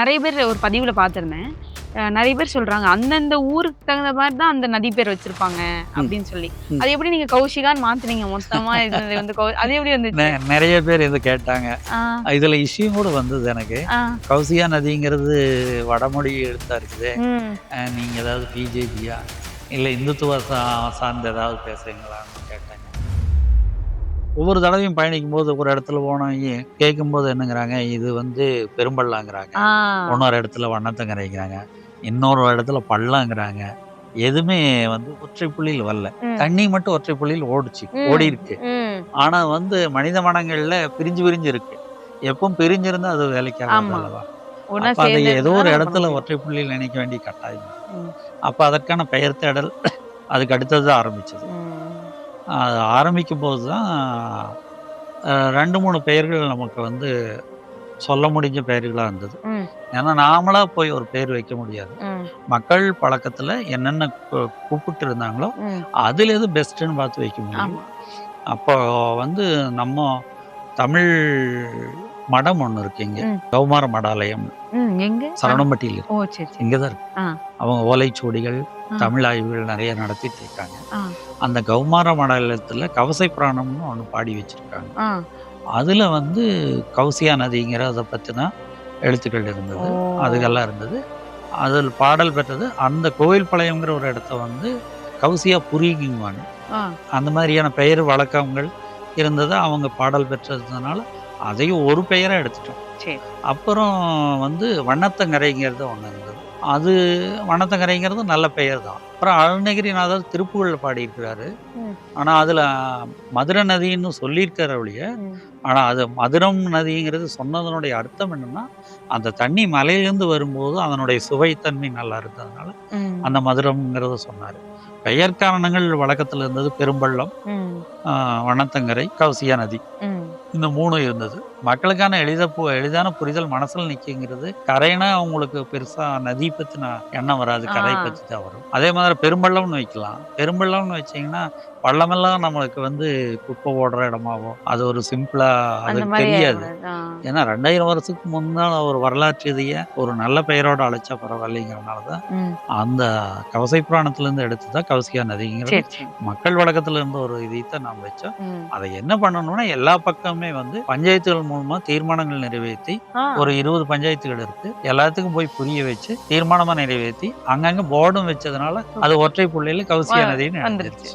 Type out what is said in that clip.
நிறைய பேர் ஒரு பதிவுல பார்த்திருந்தேன். நிறைய பேர் சொல்றாங்க அந்தந்த ஊருக்கு தகுந்த மாதிரி தான் அந்த நதி பேர் வச்சிருப்பாங்க அப்படின்னு சொல்லி. அது எப்படி நீங்க கௌஷிகான்னு மாத்துனீங்க? மொத்தமா இது வந்து அது எப்படி வந்துச்சு? நெ- நிறைய பேர் இது கேட்டாங்க. இதுல இஷ்யூ கூட வந்தது எனக்கு. ஆ, கௌசியா நதிங்கிறது வடமொழி எழுத்தா இருக்குது. நீங்க ஏதாவது பிஜேபியா இல்ல இந்துத்துவ சார்ந்து ஏதாவது பேசுறீங்களான்னு கேட்டாங்க. ஒவ்வொரு தடவையும் பயணிக்கும் போது ஒரு இடத்துல போனோம் கேட்கும்போது என்னங்கிறாங்க இது வந்து பெரும்பள்ளாங்கிறாங்க இன்னொரு இடத்துல வண்ணத்தங்கரைங்கிறாங்க இன்னொரு இடத்துல பள்ளங்கிறாங்க எதுவுமே வந்து ஒற்றை புள்ளியில் வரல. தண்ணி மட்டும் ஒற்றை புள்ளியில் ஓடுச்சு. ஓடி இருக்கு ஆனா வந்து மனித மனங்கள்ல பிரிஞ்சு பிரிஞ்சு இருக்கு எப்பவும் பிரிஞ்சிருந்தா அது வேலைக்கு. அல்லவா அதை ஏதோ ஒரு இடத்துல ஒற்றை புள்ளியில் நினைக்க வேண்டிய கட்டாயம். அப்ப அதற்கான பெயர் தேடல் அதுக்கு அடுத்தது ஆரம்பிச்சது. அது ஆரம்பிக்கும் போது தான் ரெண்டு மூணு பெயர்கள் நமக்கு வந்து சொல்ல முடிஞ்ச பெயர்களா இருந்தது. ஏன்னா நாமளா போய் ஒரு பெயர் வைக்க முடியாது. மக்கள் பழக்கத்துல என்னென்ன கூப்பிட்டு இருந்தாங்களோ. அதுல எது பெஸ்ட்னு பார்த்து வைக்க முடியும். அப்போ வந்து நம்ம தமிழ் மடம் ஒண்ணு இருக்கு இங்க. கௌமார மடாலயம். சரணம்பட்டியில் சரி இங்கதான் இருக்கு. அவங்க ஓலைச்சுவடிகள். தமிழ் ஆய்வுகள் நிறைய நடத்திட்டு இருக்காங்க. அந்த கௌமார மடாலயத்துல கவசை புராணம்னு ஒண்ணு பாடி வச்சிருக்காங்க. அதுல வந்து கௌசியா நதிங்கிறத பத்தின எழுத்துக்கள் இருந்தது. ஓ. அதுகெல்லாம் இருந்தது. அதில் பாடல் பெற்றது அந்த கோவில் பாளையம்ங்கிற ஒரு இடத்த வந்து கௌசியா புரிங்குவாங்க ஆ, அந்த மாதிரியான பெயர் வழக்கங்கள் இருந்தது. அவங்க பாடல் பெற்றதுனால அதையும் ஒரு பெயரா எடுத்துட்டோம். அப்புறம் வந்து வண்ணத்தங்கரைங்கிறது ஒன்று இருந்தது. அது வண்ணத்தங்கரைங்கிறது நல்ல பெயர் தான் அப்புறம் அருணகிரிநாதர் திருப்புகழில் பாடியிருக்கிறாரு. ம். ஆனா அதுல மதுரை நதின்னு சொல்லியிருக்கிற ஒழிய ம், ஆனா அது மதுரம் நதிங்கிறது சொன்னதனுடைய அர்த்தம் என்னன்னா அந்த தண்ணி மலையிலேருந்து வரும்போது அதனுடைய சுவைத்தன்மை நல்லா இருந்ததுனால அந்த மதுரம்ங்கிறத சொன்னார். பெயர் காரணங்கள் வழக்கத்தில் இருந்தது பெரும்பள்ளம் வண்ணத்தங்கரை கௌசியா நதி. இந்த மூணு இருந்தது. மக்களுக்கான எளித எளிதான புரிதல் மனசுல நிற்குங்கிறது கரைனா அவங்களுக்கு பெருசா நதி பத்தின எண்ணம் வராது கரை. பத்தி தான் வரும் அதே மாதிரி பெரும்பள்ளம்னு வைக்கலாம் பெரும்பள்ளம்னு வச்சீங்கன்னா பள்ளமெல்லாம் நம்மளுக்கு வந்து குப்பை ஓடுற இடமாவும் அது ஒரு சிம்பிளா அது தெரியாது. ஏன்னா ரெண்டாயிரம் வருஷத்துக்கு முன்னால் ஒரு வரலாற்று இதைய ஒரு நல்ல பெயரோட அழைச்சா பரவாயில்லைங்கிறனால தான் அந்த கவசை புராணத்துல இருந்து எடுத்து தான் கவசியா நதிங்கிறது மக்கள் வழக்கத்துல இருந்த ஒரு இதைத்தான் நாம் வச்சோம். அதை என்ன பண்ணணும்னா எல்லா பக்கமே வந்து பஞ்சாயத்துகள் மூலமா தீர்மானங்கள் நிறைவேற்றி ஒரு இருபது பஞ்சாயத்துகள் இருக்கு. எல்லாத்துக்கும் போய் புரிய வச்சு தீர்மானமா நிறைவேற்றி அங்கங்க போர்டும் வச்சதுனால அது ஒற்றை புள்ளியில கவுசியா நதின்னு. வந்துருச்சு.